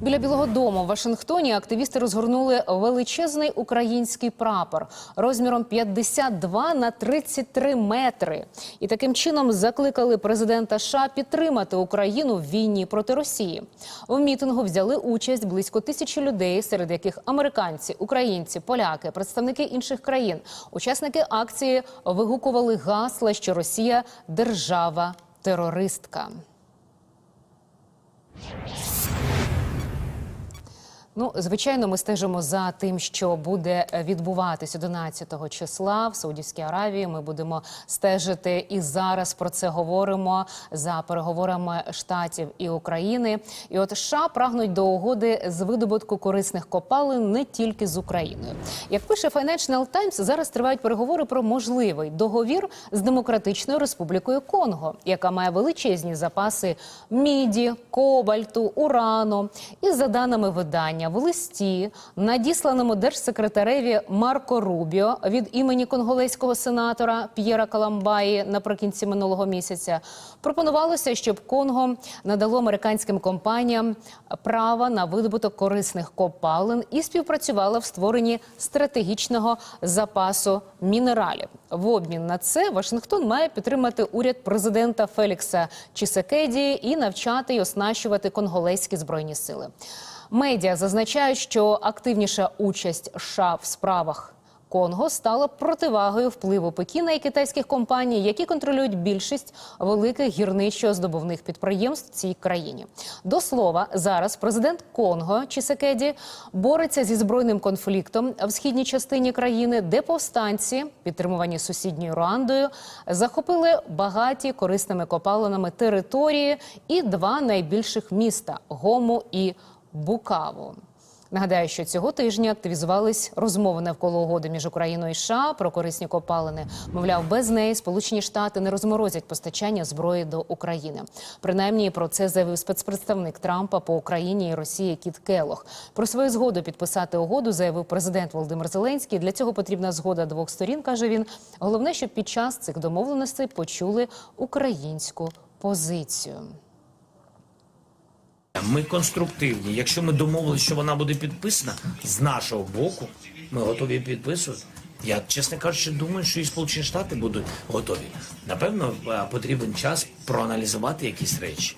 Біля Білого Дому в Вашингтоні активісти розгорнули величезний український прапор розміром 52 на 33 метри. І таким чином закликали президента США підтримати Україну в війні проти Росії. В мітингу взяли участь близько тисячі людей, серед яких американці, українці, поляки, представники інших країн. Учасники акції вигукували гасла, що Росія держава терористка. Ну, звичайно, ми стежимо за тим, що буде відбуватись 11 числа в Саудівській Аравії. Ми будемо стежити і зараз про це говоримо за переговорами штатів і України. І от США прагнуть до угоди з видобутку корисних копалин не тільки з Україною. Як пише Financial Times, зараз тривають переговори про можливий договір з Демократичною Республікою Конго, яка має величезні запаси міді, кобальту, урану. І за даними видання в листі, надісланому держсекретареві Марко Рубіо від імені конголезького сенатора П'єра Каламбаї наприкінці минулого місяця, пропонувалося, щоб Конго надало американським компаніям право на видобуток корисних копалин і співпрацювало в створенні стратегічного запасу мінералів. В обмін на це Вашингтон має підтримати уряд президента Фелікса Чісекеді і навчати й оснащувати конголезькі збройні сили. Медіа зазначають, що активніша участь США в справах Конго стала противагою впливу Пекіна і китайських компаній, які контролюють більшість великих гірничо-здобувних підприємств в цій країні. До слова, зараз президент Конго Чісекеді бореться зі збройним конфліктом в східній частині країни, де повстанці, підтримувані сусідньою Руандою, захопили багаті корисними копалинами території і два найбільших міста Гому і Букаву. Нагадаю, що цього тижня активізувались розмови навколо угоди між Україною і США про корисні копалини. Мовляв, без неї Сполучені Штати не розморозять постачання зброї до України. Принаймні про це заявив спецпредставник Трампа по Україні і Росії Кіт Келох. Про свою згоду підписати угоду заявив президент Володимир Зеленський. Для цього потрібна згода двох сторін, каже він. Головне, щоб під час цих домовленостей почули українську позицію. Ми конструктивні. Якщо ми домовилися, що вона буде підписана з нашого боку, ми готові підписувати. Я, чесно кажучи, думаю, що і Сполучені Штати будуть готові. Напевно, е, потрібен час проаналізувати якісь речі.